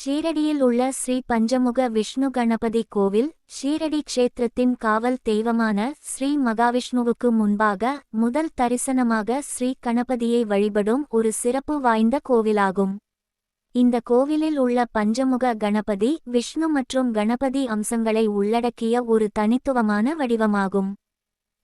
ஷீரடியில் உள்ள ஸ்ரீ பஞ்சமுக விஷ்ணு கணபதி கோவில் ஷீரடி க்ஷேத்திரத்தின் காவல் தெய்வமான ஸ்ரீ மகாவிஷ்ணுவுக்கு முன்பாக முதல் தரிசனமாக ஸ்ரீ கணபதியை வழிபடும் ஒரு சிறப்பு வாய்ந்த கோவிலாகும். இந்த கோவிலில் உள்ள பஞ்சமுக கணபதி விஷ்ணு மற்றும் கணபதி அம்சங்களை உள்ளடக்கிய ஒரு தனித்துவமான வடிவமாகும்.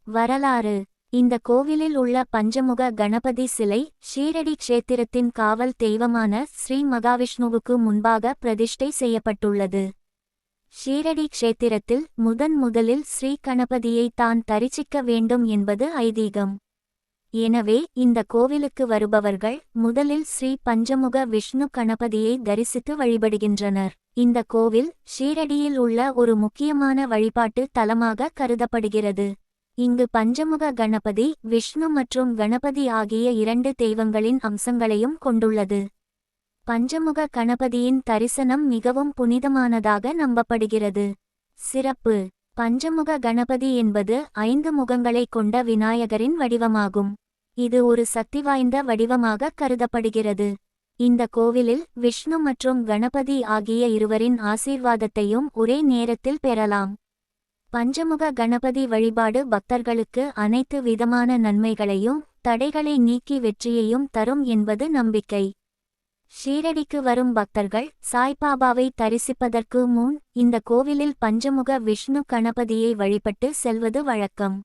வரலாறு இந்த கோவிலில் உள்ள பஞ்சமுக கணபதி சிலை ஷீரடி க்ஷேத்திரத்தின் காவல் தெய்வமான ஸ்ரீ மகாவிஷ்ணுவுக்கு முன்பாக பிரதிஷ்டை செய்யப்பட்டுள்ளது. ஷீரடி க்ஷேத்திரத்தில் முதன் முதலில் ஸ்ரீ கணபதியை தான் தரிசிக்க வேண்டும் என்பது ஐதீகம். எனவே இந்த கோவிலுக்கு வருபவர்கள் முதலில் ஸ்ரீ பஞ்சமுக விஷ்ணு கணபதியை தரிசித்து வழிபடுகின்றனர். இந்த கோவில் ஷீரடியில் உள்ள ஒரு முக்கியமான வழிபாட்டு தலமாக கருதப்படுகிறது. இங்கு பஞ்சமுக கணபதி விஷ்ணு மற்றும் கணபதி ஆகிய இரண்டு தெய்வங்களின் அம்சங்களையும் கொண்டுள்ளது. பஞ்சமுக கணபதியின் தரிசனம் மிகவும் புனிதமானதாக நம்பப்படுகிறது. சிறப்பு. பஞ்சமுக கணபதி என்பது ஐந்து முகங்களைக் கொண்ட விநாயகரின் வடிவமாகும். இது ஒரு சக்தி வாய்ந்த வடிவமாக கருதப்படுகிறது. இந்த கோவிலில் விஷ்ணு மற்றும் கணபதி ஆகிய இருவரின் ஆசீர்வாதத்தையும் ஒரே நேரத்தில் பெறலாம். பஞ்சமுக கணபதி வழிபாடு பக்தர்களுக்கு அனைத்து விதமான நன்மைகளையும் தடைகளை நீக்கி வெற்றியையும் தரும் என்பது நம்பிக்கை. ஷீரடிக்கு வரும் பக்தர்கள் சாய்பாபாவை தரிசிப்பதற்கு முன் இந்த கோவிலில் பஞ்சமுக விஷ்ணு கணபதியை வழிபட்டு செல்வது வழக்கம்.